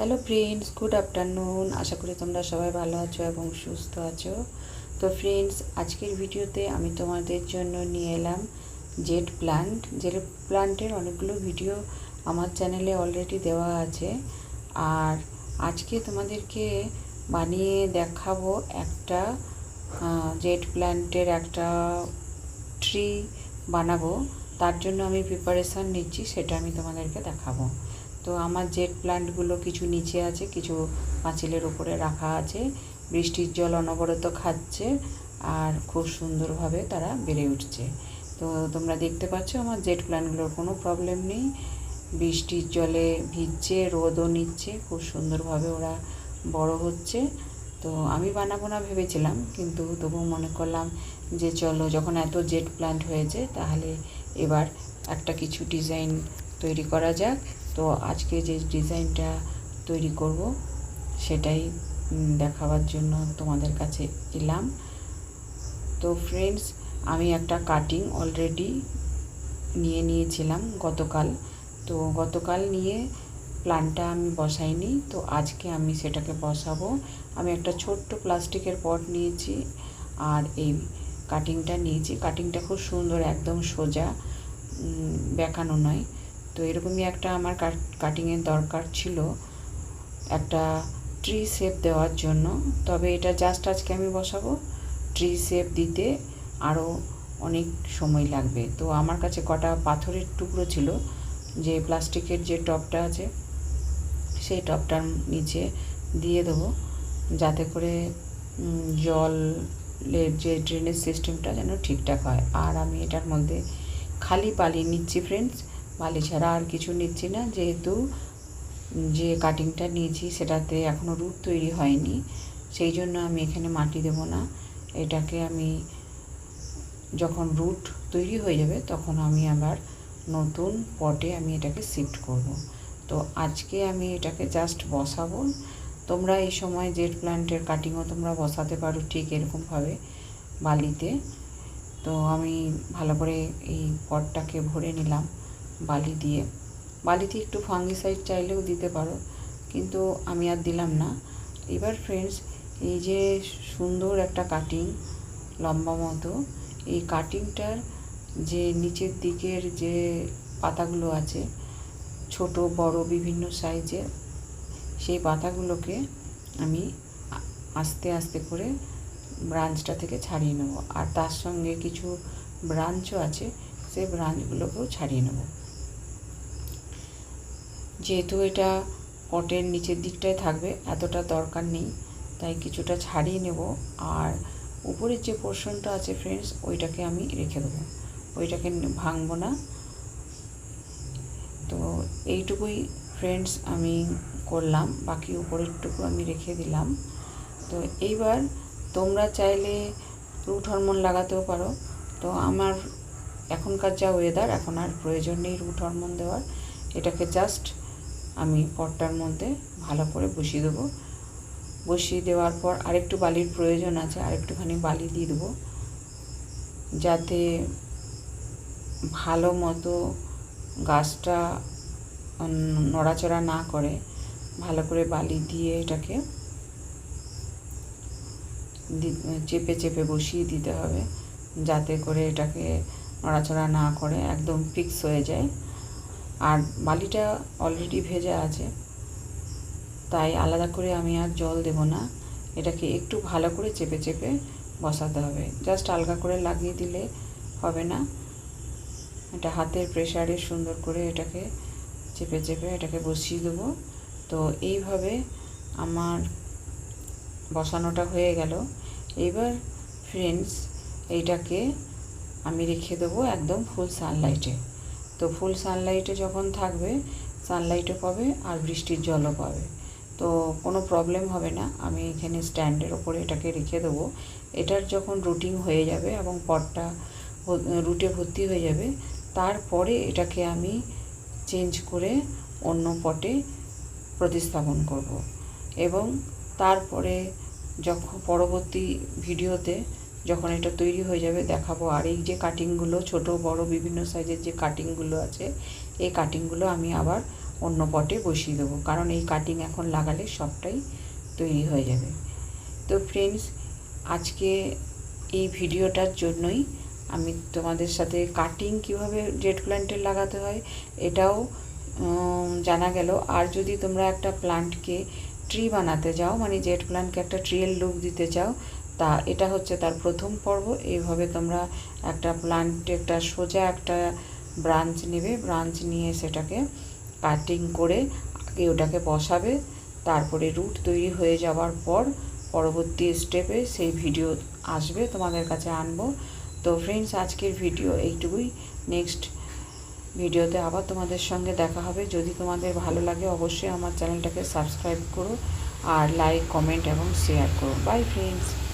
Hello friends good afternoon আশা করি তোমরা সবাই ভালো আছো এবং সুস্থ আছো। তো ফ্রেন্ডস আজকের ভিডিওতে আমি তোমাদের জন্য নিয়ে এলাম জেড প্লান্ট জেড প্লান্টের অনেকগুলো ভিডিও আমার চ্যানেলে অলরেডি দেওয়া আছে। আর আজকে তোমাদেরকে বানিয়ে দেখাবো একটা জেড প্ল্যান্টের একটা ট্রি বানাবো। তার জন্য আমি প্রিপারেশান নিচ্ছি, সেটা আমি তোমাদেরকে দেখাবো। তো আমার জেট প্ল্যান্টগুলো কিছু নিচে আছে, কিছু পাঁচিলের উপরে রাখা আছে। বৃষ্টির জল অনবরত খাচ্ছে আর খুব সুন্দরভাবে তারা বেড়ে উঠছে। তো তোমরা দেখতে পাচ্ছ আমার জেট প্ল্যান্টগুলোর কোনো প্রবলেম নেই। বৃষ্টির জলে ভিজছে, রোদও নিচ্ছে, খুব সুন্দরভাবে ওরা বড় হচ্ছে। তো আমি বানাবো না ভেবেছিলাম, কিন্তু তবু মনে করলাম যে চলো, যখন এত জেট প্ল্যান্ট হয়েছে, তাহলে এবার একটা কিছু ডিজাইন তৈরি করা যাক। তো আজকে যে ডিজাইনটা তৈরি করব, সেটাই দেখাবার জন্য তোমাদের কাছে এলাম। তো ফ্রেন্ডস আমি একটা কাটিং অলরেডি নিয়ে নিয়েছিলাম গতকাল। তো গতকাল নিয়ে প্ল্যানটা আমি বসাইনি, তো আজকে আমি সেটাকে বসাবো। আমি একটা ছোট্ট প্লাস্টিকের পট নিয়েছি আর এই কাটিংটা নিয়েছি। কাটিংটা খুব সুন্দর, একদম সোজা বেঁকানো নয়। তো এরকমই একটা আমার কাটিংয়ের দরকার ছিল একটা ট্রি শেপ দেওয়ার জন্য। তবে এটা জাস্ট আজকে আমি বসাবো। ট্রি শেপ দিতে আরও অনেক সময় লাগবে। তো আমার কাছে কটা পাথরের টুকরো ছিল, যে প্লাস্টিকের যে টপটা আছে, সেই টপটার নিচে দিয়ে দেবো। যাতে করে জলের যে ড্রেনেজ সিস্টেমটা যেন ঠিকঠাক হয়। আর আমি এটার মধ্যে খালি পালি নিচ্ছি ফ্রেন্ডস বালি ছাড়া আর কিছু নিচ্ছি না। যেহেতু যে কাটিংটা নিয়েছি সেটাতে এখনও রুট তৈরি হয়নি। সেই জন্য আমি এখানে মাটি দেব না। এটাকে আমি যখন রুট তৈরি হয়ে যাবে তখন আমি আবার নতুন পটে আমি এটাকে শিফট করব। তো আজকে আমি এটাকে জাস্ট বসাবো। তোমরা এই সময় জেট প্ল্যান্টের কাটিংও তোমরা বসাতে পারো ঠিক এরকমভাবে বালিতে। তো আমি ভালো করে এই পটটাকে ভরে নিলাম। বালি দিয়ে। বালিতে একটু ফাঙ্গিসাইড চাইলেও দিতে পারো, কিন্তু আমি আর দিলাম না। এবার ফ্রেন্ডস এই যে সুন্দর একটা কাটিং লম্বা মতো, এই কাটিংটার যে নিচের দিকের যে পাতাগুলো আছে, ছোট, বড়, বিভিন্ন সাইজের সেই পাতাগুলোকে আমি আস্তে আস্তে করে ব্রাঞ্চটা থেকে ছাড়িয়ে নেব। আর তার সঙ্গে কিছু ব্রাঞ্চও আছে, সেই ব্রাঞ্চগুলোকেও ছাড়িয়ে নেব। যেহেতু এটা পটের নিচের দিকটায় থাকবে, এতটা দরকার নেই, তাই কিছুটা ছাড়িয়ে নেব। আর উপরের যে পোর্শনটা আছে ফ্রেন্ডস ওইটাকে আমি রেখে দেবো। ওইটাকে ভাঙবো না। তো এইটুকুই ফ্রেন্ডস আমি করলাম, বাকি উপরেরটুকু আমি রেখে দিলাম। তো এইবার তোমরা চাইলে রুট হরমোন লাগাতেও পারো। তো আমার এখনকার যা ওয়েদার এখন আর প্রয়োজন নেই রুট হরমোন দেওয়ার। এটাকে জাস্ট আমি পটটার মধ্যে ভালো করে বসিয়ে দেবো। বসিয়ে দেওয়ার পর আরেকটু বালির প্রয়োজন আছে, আরেকটুখানি বালি দিয়ে দেবো। যাতে ভালো মতো গাছটা নড়াচড়া না করে, ভালো করে বালি দিয়ে এটাকে চেপে চেপে বসিয়ে দিতে হবে। যাতে করে এটাকে নড়াচড়া না করে একদম ফিক্স হয়ে যায়। আর বালিটা অলরেডি ভেজা আছে। তাই আলাদা করে আমি আর জল দেব না। এটাকে একটু ভালো করে চেপে চেপে বসাতে হবে। জাস্ট আলগা করে লাগিয়ে দিলে হবে না। এটা হাতের প্রেশারে সুন্দর করে এটাকে চেপে চেপে এটাকে বসিয়ে দেবো। তো এইভাবে আমার বসানোটা হয়ে গেল। এবার ফ্রেন্ডস এইটাকে আমি রেখে দেবো একদম ফুল সানলাইটে তো ফুল সানলাইটে যখন থাকবে সানলাইটও পাবে আর বৃষ্টির জলও পাবে। তো কোনো প্রবলেম হবে না, আমি এখানে স্ট্যান্ডের ওপরে এটাকে রেখে দেবো। এটার যখন রুটিং হয়ে যাবে এবং পটটা রুটে ভর্তি হয়ে যাবে, তারপরে এটাকে আমি চেঞ্জ করে অন্য পটে প্রতিস্থাপন করব। এবং তারপরে যখন পরবর্তী ভিডিওতে যখন এটা তৈরি হয়ে যাবে, দেখাবো। আর এই যে কাটিংগুলো ছোট, বড়, বিভিন্ন সাইজের যে কাটিংগুলো আছে, এই কাটিংগুলো আমি আবার অন্য পটে বসিয়ে দেবো। কারণ এই কাটিং এখন লাগালে সবটাই তৈরি হয়ে যাবে। তো ফ্রেন্ডস আজকে এই ভিডিওটার জন্যই আমি তোমাদের সাথে কাটিং কীভাবে জেট প্ল্যান্টের লাগাতে হয়, এটাও জানা গেল। আর যদি তোমরা একটা প্লান্টকে ট্রি বানাতে যাও মানে জেট প্ল্যান্টকে একটা ট্রিয়ের লুক দিতে চাও তা এটা হচ্ছে তার প্রথম পর্ব। এইভাবে তোমরা একটা প্লান্ট একটা সোজা একটা ব্রাঞ্চ নেবে। ব্রাঞ্চ নিয়ে সেটাকে কাটিং করে আগে ওটাকে বসাবে। তারপরে রুট তৈরি হয়ে যাওয়ার পর পরবর্তী স্টেপে সেই ভিডিও আসবে তোমাদের কাছে আনব। তো ফ্রেন্ডস আজকের ভিডিও এইটুকুই। নেক্সট ভিডিওতে আবার তোমাদের সঙ্গে দেখা হবে। যদি তোমাদের ভালো লাগে অবশ্যই আমার চ্যানেলটাকে সাবস্ক্রাইব করো আর লাইক কমেন্ট এবং শেয়ার করো। Bye friends